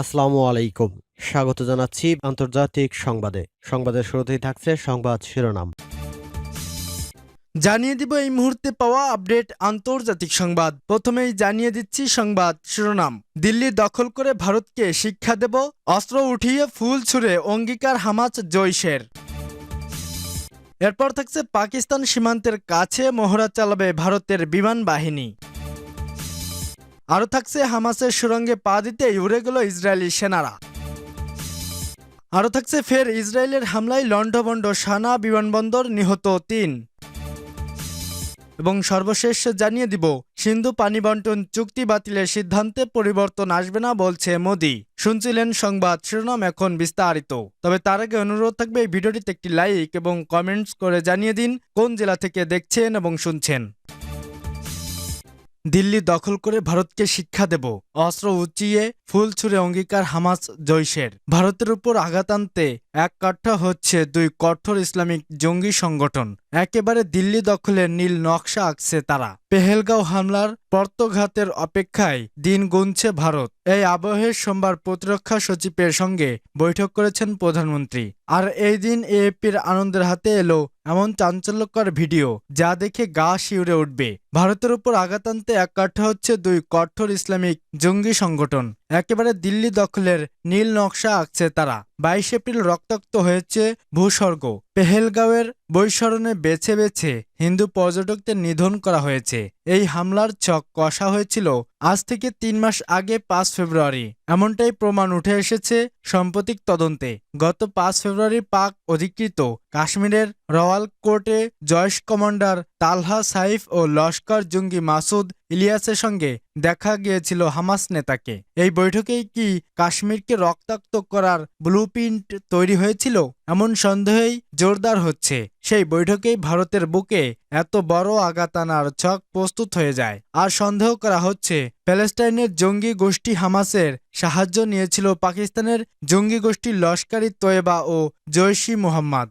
আসসালামু আলাইকুম। স্বাগত জানাচ্ছি আন্তর্জাতিক সংবাদে। সংবাদের শুরুতেই থাকছে সংবাদ শিরোনাম। জানিয়ে দিব এই মুহূর্তে পাওয়া আপডেট আন্তর্জাতিক সংবাদ। প্রথমেই জানিয়ে দিচ্ছি সংবাদ শিরোনাম। দিল্লি দখল করে ভারতকে শিক্ষা দেব, অস্ত্র উঠিয়ে ফুল ছুঁড়ে অঙ্গীকার হামাস জৈশের। এরপর থাকছে পাকিস্তান সীমান্তের কাছে মহড়া চালাবে ভারতের বিমান বাহিনী। আরও থাকছে হামাসের সুরঙ্গে পা দিতে উড়ে গেল ইসরায়েলি সেনারা। আরও থাকছে ফের ইসরায়েলের হামলায় লণ্ডভণ্ড সানা বিমানবন্দর নিহত তিন। এবং সর্বশেষ জানিয়ে দিব, সিন্ধু পানি বন্টন চুক্তি বাতিলের সিদ্ধান্তে পরিবর্তন আসবে না বলছে মোদি। শুনছিলেন সংবাদ, শিরোনাম এখন বিস্তারিত। তবে তার আগে অনুরোধ থাকবে এই ভিডিওটিতে একটি লাইক এবং কমেন্টস করে জানিয়ে দিন, কোন জেলা থেকে দেখছেন এবং শুনছেন। দিল্লি দখল করে ভারতকে শিক্ষা দেব। অস্ত্র উঁচিয়ে ফুল ছুঁড়ে অঙ্গীকার হামাস জৈশের। ভারতের উপর আঘাত আনতে এক কাঠা হচ্ছে দুই কঠোর ইসলামিক জঙ্গি সংগঠন। একেবারে দিল্লি দখলের নীল নকশা আঁকছে তারা। পেহেলগাঁও হামলার পর্তঘাতের অপেক্ষায় দিন গুনছে ভারত। এই আবহে সোমবার প্রতিরক্ষা সচিবের সঙ্গে বৈঠক করেছেন প্রধানমন্ত্রী। আর এই দিন এএপির আনন্দের হাতে এলো এমন চাঞ্চল্যকর ভিডিও যা দেখে গা শিউরে উঠবে। ভারতের উপর আঘাত আনতে এক কাঠা হচ্ছে দুই কঠোর ইসলামিক জঙ্গি সংগঠন। একেবারে দিল্লি দখলের নীল নকশা আঁকছে তারা। বাইশ এপ্রিল রক্তাক্ত হয়েছে ভূস্বর্গ। পেহেলগাঁওয়ের বৈশরণে বেছে বেছে হিন্দু পর্যটকদের নিধন করা হয়েছে। এই হামলার ছক কষা হয়েছিল আজ থেকে তিন মাস আগে পাঁচ ফেব্রুয়ারি। এমনটাই প্রমাণ উঠে এসেছে সাম্প্রতিক তদন্তে। গত পাঁচ ফেব্রুয়ারি পাক অধিকৃত কাশ্মীরের রওয়াল কোর্টে জয়েশ কমান্ডার তালহা সাইফ ও লস্কর জঙ্গি মাসুদ ইলিয়াসের সঙ্গে দেখা গিয়েছিল হামাস নেতাকে। এই বৈঠকেই কি কাশ্মীরকে রক্তাক্ত করার ব্লুপ্রিন্ট তৈরি হয়েছিল? এমন সন্দেহেই জোরদার হচ্ছে। সেই বৈঠকেই ভারতের বুকে এত বড় আঘাত আনার ছক প্রস্তুত হয়ে যায়। আর সন্দেহ করা হচ্ছে, প্যালেস্টাইনের জঙ্গি গোষ্ঠী হামাসের সাহায্য নিয়েছিল পাকিস্তানের জঙ্গি গোষ্ঠী লস্করি তয়েবা ও জৈশি মোহাম্মদ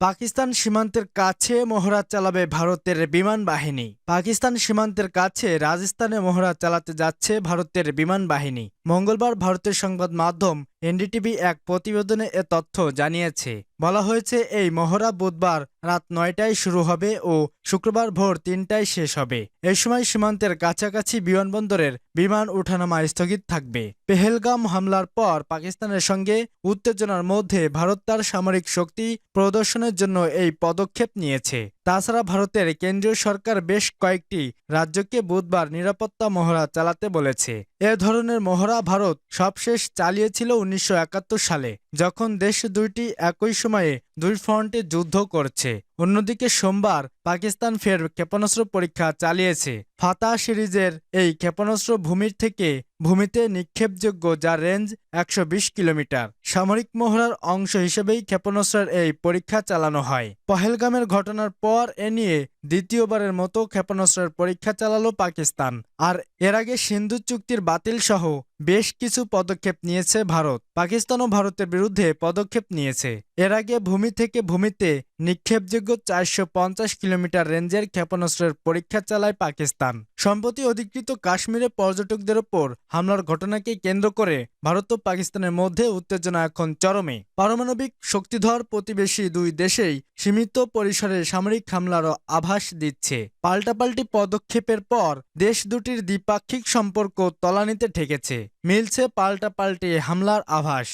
পাকিস্তান সীমান্তের কাছে মহড়া চালাবে ভারতের বিমান বাহিনী। পাকিস্তান সীমান্তের কাছে রাজস্থানে মহড়া চালাতে যাচ্ছে ভারতের বিমান বাহিনী। মঙ্গলবার ভারতের সংবাদ মাধ্যম এনডিটিভি এক প্রতিবেদনে এ তথ্য জানিয়েছে। বলা হয়েছে, এই মহড়া বুধবার রাত নয়টায় শুরু হবে ও শুক্রবার ভোর তিনটায় শেষ হবে। এ সময় সীমান্তের কাছাকাছি বিমানবন্দরের বিমান ওঠানামা স্থগিত থাকবে। পেহেলগাম হামলার পর পাকিস্তানের সঙ্গে উত্তেজনার মধ্যে ভারত তার সামরিক শক্তি প্রদর্শনের জন্য এই পদক্ষেপ নিয়েছে। তাছাড়া ভারতের কেন্দ্রীয় সরকার বেশ কয়েকটি রাজ্যকে বুধবার নিরাপত্তা মহড়া চালাতে বলেছে। এ ধরনের মহড়া ভারত সবশেষ চালিয়েছিল উনিশশো একাত্তর সালে, যখন দেশ দুইটি একই সময়ে দুই ফ্রন্টে যুদ্ধ করছে। অন্যদিকে সোমবার পাকিস্তান ফের ক্ষেপণাস্ত্র পরীক্ষা চালিয়েছে। ফাতা সিরিজের এই ক্ষেপণাস্ত্র ভূমির থেকে ভূমিতে নিক্ষেপযোগ্য যার রেঞ্জ একশো বিশ কিলোমিটার। সামরিক মহড়ার অংশ হিসেবেই ক্ষেপণাস্ত্রের এই পরীক্ষা চালানো হয়। পহেলগামের ঘটনার পর এ নিয়ে দ্বিতীয়বারের মতো ক্ষেপণাস্ত্রের পরীক্ষা চালালো পাকিস্তান। আর এর আগে সিন্ধু চুক্তির বাতিল সহ বেশ কিছু পদক্ষেপ নিয়েছে ভারত। পাকিস্তানও ভারতের বিরুদ্ধে পদক্ষেপ নিয়েছে। এর আগে ভূমি থেকে ভূমিতে নিক্ষেপযোগ্য চারশো পঞ্চাশ কিলোমিটার রেঞ্জের ক্ষেপণাস্ত্রের পরীক্ষা চালায় পাকিস্তান। সম্প্রতি অধিকৃত কাশ্মীরে পর্যটকদের ওপর হামলার ঘটনাকে কেন্দ্র করে ভারত ও পাকিস্তানের মধ্যে উত্তেজনা এখন চরমে। পারমাণবিক শক্তিধর প্রতিবেশী দুই দেশেই সীমিত পরিসরে সামরিক হামলারও আভাস দিচ্ছে। পাল্টাপাল্টি পদক্ষেপের পর দেশ দুটির দ্বিপাক্ষিক সম্পর্ক তলানিতে ঠেকেছে। মিলছে পাল্টাপাল্টি হামলার আভাস।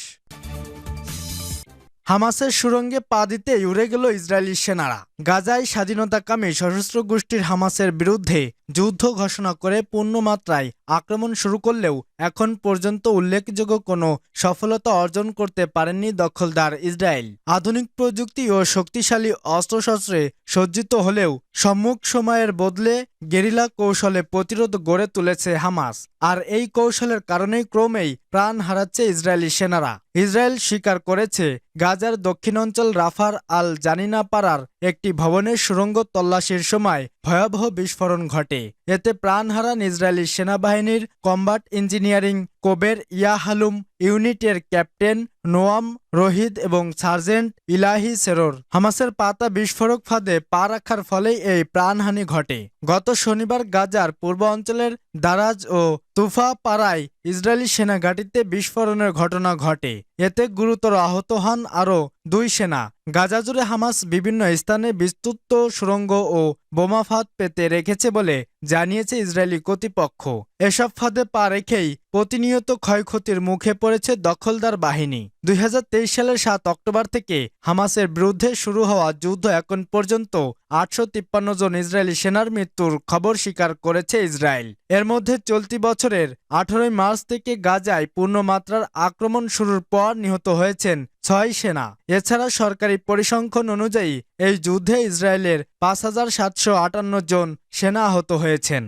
হামাসের সুরঙ্গে পা দিতে উড়ে গেল ইসরায়েলি সেনারা। গাজায় স্বাধীনতাকামী সশস্ত্র গোষ্ঠীর হামাসের বিরুদ্ধে যুদ্ধ ঘোষণা করে পূর্ণমাত্রায় আক্রমণ শুরু করলেও এখন পর্যন্ত উল্লেখযোগ্য কোনো সফলতা অর্জন করতে পারেননি দখলদার ইসরায়েল। আধুনিক প্রযুক্তি ও শক্তিশালী অস্ত্রশস্ত্রে সজ্জিত হলেও সম্মুখ সময়ের বদলে গেরিলা কৌশলে প্রতিরোধ গড়ে তুলেছে হামাস, আর এই কৌশলের কারণেই ক্রমেই প্রাণ হারাচ্ছে ইসরায়েলি সেনারা। ইসরায়েল স্বীকার করেছে, গাজার দক্ষিণাঞ্চল রাফার আল জানিনা পাড়ার একটি ভবনের সুরঙ্গ তল্লাশির সময় ভয়াবহ বিস্ফোরণ ঘটে। এতে প্রাণ হারান ইসরায়েলি সেনাবাহিনীর কম্বাট ইঞ্জিনিয়ারিং কোবের ইয়াহালুম ইউনিটের ক্যাপ্টেন নোয়াম রোহিদ এবং সার্জেন্ট ইলাহি সেরোর। হামাসের পাতা বিস্ফোরক ফাঁদে পা রাখার ফলেই এই প্রাণহানি ঘটে। গত শনিবার গাজার পূর্ব অঞ্চলের দারাজ ও তুফা পাড়ায় ইসরায়েলি সেনা ঘাঁটিতে বিস্ফোরণের ঘটনা ঘটে। এতে গুরুতর আহত হন আরও দুই সেনা। গাজা জুড়ে হামাস বিভিন্ন স্থানে বিস্তৃত সুড়ঙ্গ ও বোমা ফাঁদ পেতে রেখেছে বলে জানিয়েছে ইসরায়েলি কর্তৃপক্ষ। এসব ফাঁদে পা রেখেই প্রতিনিয়ত ক্ষয়ক্ষতির মুখে পড়েছে দখলদার বাহিনী। দুই হাজার তেইশ সালের সাত অক্টোবর থেকে হামাসের বিরুদ্ধে শুরু হওয়া যুদ্ধ এখন পর্যন্ত আটশো তিপ্পান্ন জন ইসরায়েলি সেনার মৃত্যুর খবর স্বীকার করেছে ইসরায়েল। এর মধ্যে চলতি বছরের আঠারোই মার্চ থেকে গাজায় পূর্ণমাত্রার আক্রমণ শুরুর পর নিহত হয়েছেন ছয় সেনা। এছাড়া সরকারি পরিসংখ্যান অনুযায়ী এই যুদ্ধে ইসরায়েলের পাঁচ হাজার সাতশো আটান্ন জন সেনা আহত হয়েছেন।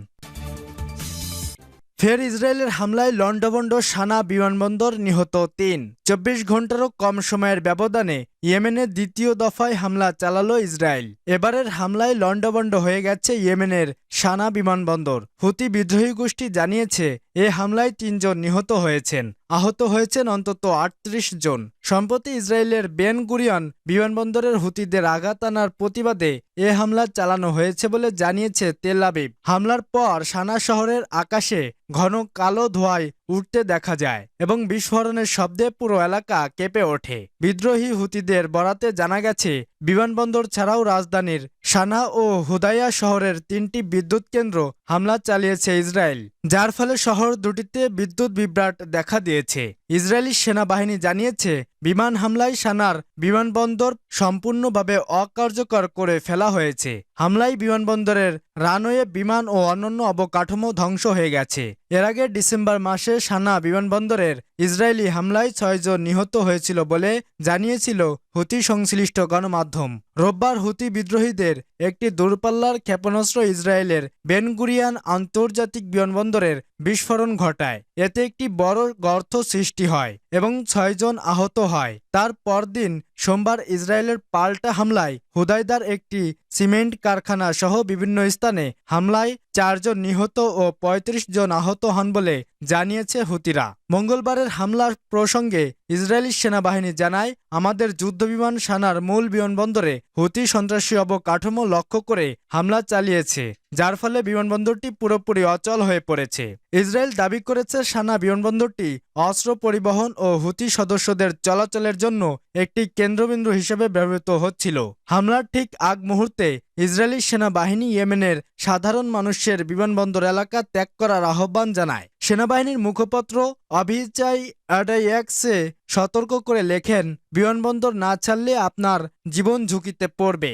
ফের ইসরায়েলের হামলায় লন্ডভন্ড সানা বিমানবন্দর নিহত তিন। চব্বিশ ঘন্টারও কম সময়ের ব্যবধানে ইয়েমেনে দ্বিতীয় দফায় হামলা চালালো ইসরায়েল। এবারের হামলায় লন্ডভন্ড হয়ে গেছে ইয়েমেনের সানা বিমানবন্দর। হুতি বিদ্রোহী গোষ্ঠী জানিয়েছে, এ হামলায় তিনজন নিহত হয়েছেন। আহত হয়েছেন অন্তত আটত্রিশ জন। সম্প্রতি ইসরায়েলের বেন গুরিয়ন বিমানবন্দরের হুতিদের আঘাত আনার প্রতিবাদে এ হামলা চালানো হয়েছে বলে জানিয়েছে তেল আবিব। হামলার পর সানা শহরের আকাশে ঘন কালো ধোঁয়ায় উঠতে দেখা যায় এবং বিস্ফোরণের শব্দে পুরো এলাকা কেঁপে ওঠে। বিদ্রোহী হুতিদের বরাতে জানা গেছে, বিমানবন্দর ছাড়াও রাজধানীর সানা ও হুদাইয়া শহরের তিনটি বিদ্যুৎ কেন্দ্র হামলা চালিয়েছে ইসরায়েল, যার ফলে শহর দুটিতে বিদ্যুৎ বিভ্রাট দেখা দিয়েছে। ইসরায়েলি সেনাবাহিনী জানিয়েছে, বিমান হামলায় সানার বিমানবন্দর সম্পূর্ণভাবে অকার্যকর করে ফেলা হয়েছে। হামলায় বিমানবন্দরের রানওয়ে বিমান ও অন্যান্য অবকাঠামো ধ্বংস হয়ে গেছে। এর আগে ডিসেম্বর মাসে সানা বিমানবন্দরের ইসরায়েলি হামলায় ছয়জন নিহত হয়েছিল বলে জানিয়েছিল হুতি সংশ্লিষ্ট গণমাধ্যম। রোববার হুতি বিদ্রোহীদের একটি দূরপাল্লার ক্ষেপণাস্ত্র ইসরায়েলের বেনগুরিয়ান আন্তর্জাতিক বিমানবন্দরের বিস্ফোরণ ঘটায়। এতে একটি বড় গর্ত সৃষ্টি হয়। এবং ছয়জন আহত হয়। তার পরদিন সোমবার ইসরায়েলের পাল্টা হামলায় হুদাইদার একটি সিমেন্ট কারখানা সহ বিভিন্ন স্থানে হামলায় চারজন নিহত ও ৩৫ জন আহত হন বলে জানিয়েছে হুতিরা। মঙ্গলবারের হামলার প্রসঙ্গে ইসরায়েলি সেনাবাহিনী জানায়, আমাদের যুদ্ধবিমান সানার মূল বিমানবন্দরে হুতি সন্ত্রাসী অবকাঠামো লক্ষ্য করে হামলা চালিয়েছে। যার ফলে বিমানবন্দরটি পুরোপুরি অচল হয়ে পড়েছে। ইসরায়েল দাবি করেছে সানা বিমানবন্দরটি অস্ত্র পরিবহন ও হুতি সদস্যদের চলাচলের জন্য একটি কেন্দ্রবিন্দু হিসেবে ব্যবহৃত হচ্ছিল। হামলার ঠিক আগ মুহূর্তে ইসরায়েলি সেনাবাহিনী ইয়েমেনের সাধারণ মানুষের বিমানবন্দর এলাকা ত্যাগ করার আহ্বান জানায়। সেনাবাহিনীর মুখপাত্র অভিচাই অ্যাডাইয়াক্সে সতর্ক করে লেখেন, বিমানবন্দর না ছাড়লে আপনার জীবন ঝুঁকিতে পড়বে।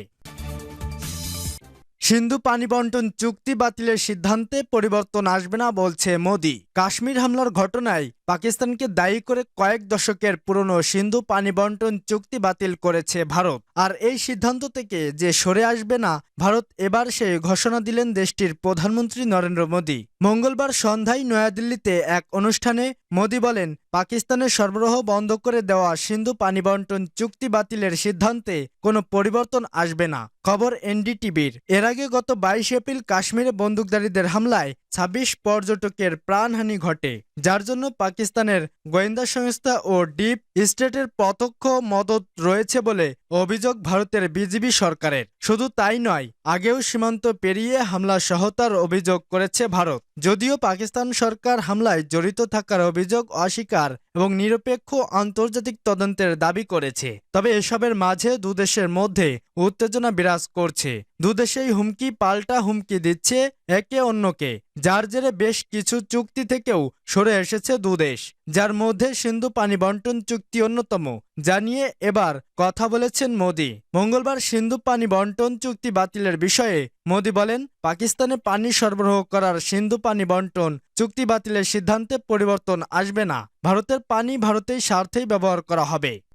সিন্ধু পানি বন্টন চুক্তি বাতিলের সিদ্ধান্তে পরিবর্তন আসবে না বলছে মোদি। কাশ্মীর হামলার ঘটনায় পাকিস্তানকে দায়ী করে কয়েক দশকের পুরনো সিন্ধু পানি বন্টন চুক্তি বাতিল করেছে ভারত। আর এই সিদ্ধান্ত থেকে যে সরে আসবে না, ভারত এবার সে ঘোষণা দিলেন দেশটির প্রধানমন্ত্রী নরেন্দ্র মোদী। মঙ্গলবার সন্ধ্যায় নয়াদিল্লিতে এক অনুষ্ঠানে মোদী বলেন, পাকিস্তানের সরবরাহ বন্ধ করে দেওয়া সিন্ধু পানি বন্টন চুক্তি বাতিলের সিদ্ধান্তে কোনো পরিবর্তন আসবে না। খবর এনডিটিভির। এর আগে গত বাইশ এপ্রিল কাশ্মীরে বন্দুকধারীদের হামলায় ছাব্বিশ পর্যটকের প্রাণহানি ঘটে, যার জন্য পাকিস্তানের গোয়েন্দা সংস্থা ও ডিপ স্টেটের প্রত্যক্ষ মদত রয়েছে বলে অভিযোগ ভারতের বিজিবি সরকারের। শুধু তাই নয়, আগেও সীমান্ত পেরিয়ে হামলা সহতার অভিযোগ করেছে ভারত। যদিও পাকিস্তান সরকার হামলায় জড়িত থাকার অভিযোগ অস্বীকার এবং নিরপেক্ষ আন্তর্জাতিক তদন্তের দাবি করেছে, তবে এসবের মাঝে দুদেশের মধ্যে উত্তেজনা বিরাজ করছে। দুদেশেই হুমকি পাল্টা হুমকি দিচ্ছে একে অন্যকে, যার জেরে বেশ কিছু চুক্তি থেকেও সরে এসেছে দুদেশ। যার মধ্যে সিন্ধু পানি বন্টন চুক্তি অন্যতম, যা নিয়ে এবার কথা বলেছেন মোদি। মঙ্গলবার সিন্ধু পানি বন্টন চুক্তি বাতিলের বিষয়ে মোদি বলেন, পাকিস্তানে পানি সরবরাহ করার সিন্ধু পানি বন্টন চুক্তি বাতিলের সিদ্ধান্তে পরিবর্তন আসবে না। ভারতের পানি ভারতের স্বার্থেই ব্যবহার করা হবে।